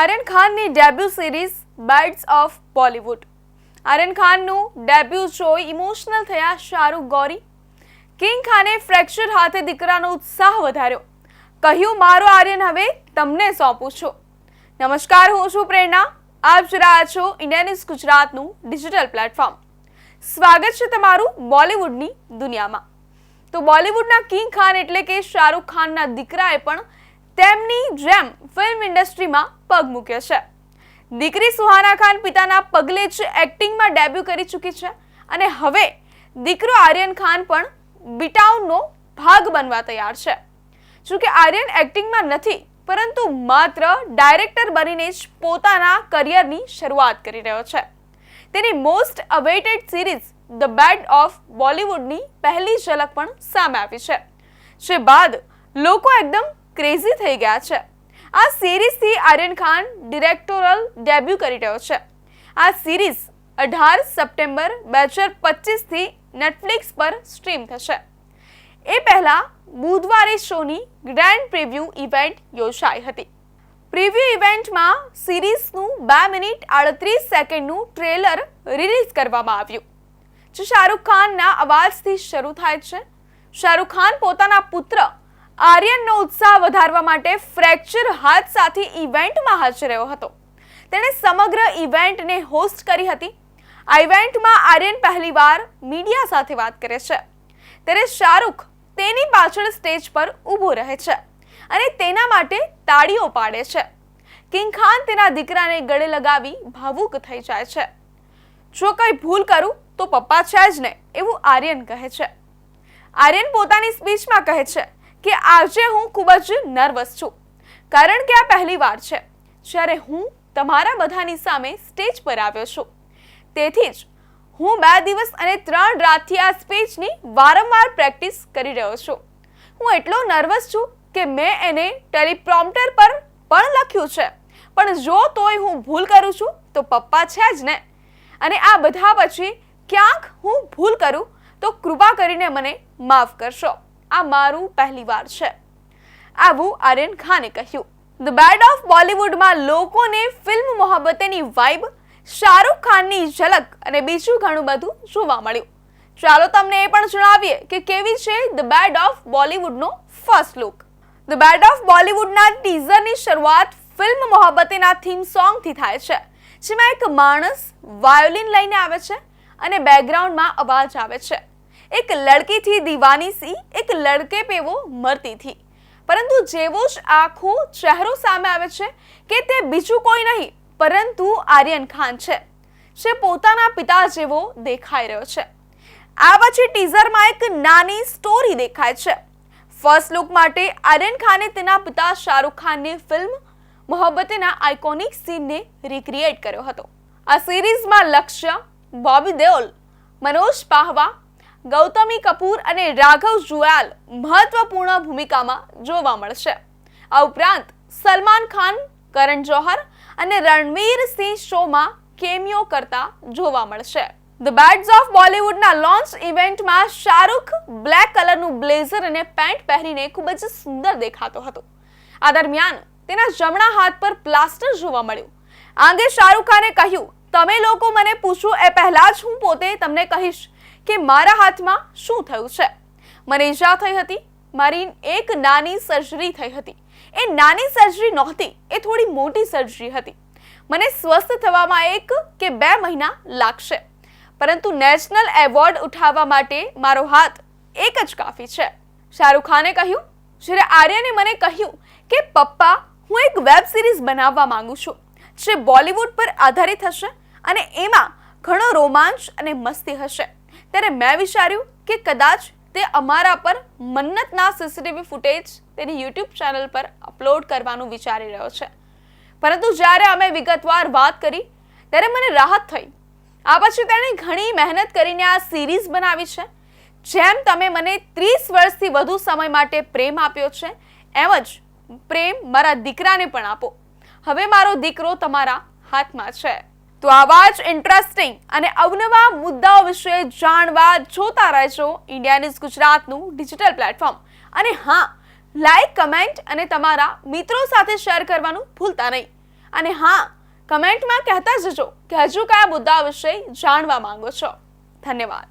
આર્યન ખાનની debut series beds of Bollywood. Aryan ખાનનું debut જોઈ emotional થયા શાહરૂખ ગૌરી. કિંગ ખાને ફ્રેક્ચર હાથે દીકરાનો ઉત્સાહ વધાર્યો. કહ્યું, મારો આર્યન, હવે તમને સોંપું છું. નમસ્કાર, હું છું પ્રેરણા. આપ રહ્યા છો ઇન્ડિયા ન્યૂઝ ગુજરાતનું ડિજિટલ પ્લેટફોર્મ. સ્વાગત છે તમારું બોલિવૂડની દુનિયામાં. તો બોલિવૂડના કિંગ ખાન એટલે કે શાહરૂખ ખાનના દીકરાએ પણ તેમની જેમ ફિલ્મ ઇન્ડસ્ટ્રીમાં પગ મૂક્યો છે. દીકરી સુહાના ખાન પિતાના પગલે જ એક્ટિંગમાં ડેબ્યુ કરી ચૂકી છે અને હવે દીકરો આર્યન ખાન પણ બીટાઉનનો ભાગ બનવા તૈયાર છે. જોકે આર્યન એક્ટિંગમાં નથી, પરંતુ માત્ર ડાયરેક્ટર બનીને જ પોતાના કરિયરની શરૂઆત કરી રહ્યો છે. તેની most awaited series the bad of બોલિવૂડની પહેલી ઝલક પણ સામે આવી છે. જે બાદ લોકો એકદમ ક્રેઝી થઈ ગયા છે. આ સિરીઝથી આર્યન ખાન ડિરેક્ટોરલ ડેબ્યુ કરી રહ્યો છે. આ સિરીઝ અઢાર સપ્ટેમ્બર બે હજાર પચીસથી નેટફ્લિક્સ પર સ્ટ્રીમ થશે. એ પહેલાં બુધવારે શોની ગ્રેન્ડ પ્રિવ્યૂ ઇવેન્ટ યોજાઈ હતી. પ્રિવ્યૂ ઇવેન્ટમાં સિરીઝનું બે મિનિટ આડત્રીસ સેકન્ડનું ટ્રેલર રિલીઝ કરવામાં આવ્યું. જે શાહરૂખ ખાનના અવાજથી શરૂ થાય છે. શાહરૂખ ખાન પોતાના પુત્ર આર્યનનો ઉત્સાહ વધારવા માટે ફ્રેક્ચર હાથ સાથે ઇવેન્ટમાં હાજર રહ્યો હતો. તેણે સમગ્ર ઇવેન્ટને હોસ્ટ કરી હતી. આ ઇવેન્ટમાં આર્યન પહેલીવાર મીડિયા સાથે વાત કરે છે. ત્યારે શાહરૂખ તેની પાછળ સ્ટેજ પર ઊભો રહે છે અને તેના માટે તાળીઓ પાડે છે. કિંગ ખાન તેના દીકરાને ગળે લગાવી ભાવુક થઈ જાય છે. જો કંઈ ભૂલ કરું તો પપ્પા છે જ ને, એવું આર્યન કહે છે. આર્યન પોતાની સ્પીચમાં કહે છે કે આજે હું ખૂબ જ નર્વસ છું. કારણ કે આ પહેલી વાર છે. જ્યારે હું તમારા બધાની સામે સ્ટેજ પર આવ્યો છું. તેથી જ હું બે દિવસ અને ત્રણ રાતથી આ સ્પીચની વારંવાર પ્રેક્ટિસ કરી રહ્યો છું. હું એટલો નર્વસ છું કે મેં એને ટેલિપ્રોમ્પ્ટર પર પણ લખ્યું છે. પણ જો તોય હું ભૂલ કરું છું, તો પપ્પા છે જ ને. અને આ બધા પછી ક્યાંક હું ભૂલ કરું, તો કૃપા કરીને મને માફ કરશો. આ મારું પહેલીવાર છે. આવું આર્યન ખાને કહ્યું. ધ બેડ ઓફ બોલિવૂડમાં લોકોને ફિલ્મ મોહબ્બતેની વાઇબ શાહરૂખ ખાનની ઝલક અને બીજું ઘણું બધું જોવા મળ્યું. ચાલો તમને એ પણ જણાવીએ કે કેવી છે the bad of બોલિવૂડનો first look the bad of બોલિવૂડના ટીઝરની શરૂઆત ફિલ્મ મોહબ્બતેના થીમ સોંગથી થાય છે, જેમાં એક માણસ વાયોલિન લઈને આવે છે અને બેકગ્રાઉન્ડમાં અવાજ આવે છે. એક લડકીથી દીવાની સી, એક લડકે પેવો મરતી થી પરંતુ જેવો જ આખો ચહેરો સામે આવે છે કે તે બીજું કોઈ નહીં, પરંતુ આર્યન ખાન છે, જે પોતાના પિતા જેવો દેખાઈ રહ્યો છે. આ પછી ટીઝરમાં એક નાની સ્ટોરી દેખાય છે. ફર્સ્ટ લુક માટે આર્યન ખાને તેના પિતા શાહરૂખ ખાનની ફિલ્મ મોહબ્બતેના આઇકોનિક સીનને રિક્રિએટ કર્યો હતો. આ સિરીઝમાં લક્ષ્ય, બોબી દેઓલ, મનોજ પાહવા ગૌતમી કપૂર અને રાઘવ જુયાલ મહત્વપૂર્ણ ભૂમિકામાં જોવા મળશે. આ ઉપરાંત સલમાન ખાન, કરણ જોહર અને રણવીર સિંહ શોમાં કેમિયો કરતા જોવા મળશે. ધ બેડ્સ ઓફ બોલિવૂડના લોન્ચ ઇવેન્ટમાં શાહરૂખ બ્લેક કલરનું બ્લેઝર અને પેન્ટ પહેરીને ખૂબ જ સુંદર દેખાતો હતો. આ દરમિયાન તેના જમણા હાથ પર પ્લાસ્ટર જોવા મળ્યું. આ અંગે શાહરૂખ ખાને કહ્યું, તમે લોકો મને પૂછો, એ પહેલા જ હું પોતે તમને કહીશ કે મારા હાથમાં શું થયું છે? મને ઈજા થઈ હતી. મારી એક નાની સર્જરી થઈ હતી. એ નાની સર્જરી નહોતી, એ થોડી મોટી સર્જરી હતી. મને સ્વસ્થ થવામાં એક કે બે મહિના લાગશે. પરંતુ નેશનલ એવોર્ડ ઉઠાવવા માટે મારો હાથ એક જ કાફી છે. શાહરૂખ ખાને કહ્યું, જ્યારે આર્યને મને કહ્યું કે, પપ્પા, હું એક વેબ સિરીઝ બનાવવા માંગુ છું, જે બોલિવૂડ પર આધારિત હશે અને એમાં ઘણો રોમાંચ અને મસ્તી હશે. ત્યારે મેં વિચાર્યું કે કદાચ તે અમારા પર મન્નતના સીસીટીવી ફૂટેજ તેની યુટ્યુબ ચેનલ પર અપલોડ કરવાનું વિચારી રહ્યો છે. પરંતુ જ્યારે અમે વિગતવાર વાત કરી, ત્યારે મને રાહત થઈ. આ પછી તેણે ઘણી મહેનત કરીને આ સિરીઝ બનાવી છે. જેમ તમે મને ત્રીસ વર્ષથી વધુ સમય માટે પ્રેમ આપ્યો છે, એમ જ પ્રેમ મારા દીકરાને પણ આપો. હવે મારો દીકરો તમારા હાથમાં છે. તો આવા જ ઇન્ટરેસ્ટિંગ અને અવનવા મુદ્દાઓ વિશે જાણવા જોતા રહેશો ઇન્ડિયા ન્યૂઝ ગુજરાતનું ડિજિટલ પ્લેટફોર્મ અને હા લાઈક કમેન્ટ અને તમારા મિત્રો સાથે શેર કરવાનું ભૂલતા નહીં. અને હા કમેન્ટમાં કહેતા જજો કે હજુ કયા મુદ્દા વિશે જાણવા માંગો છો. ધન્યવાદ.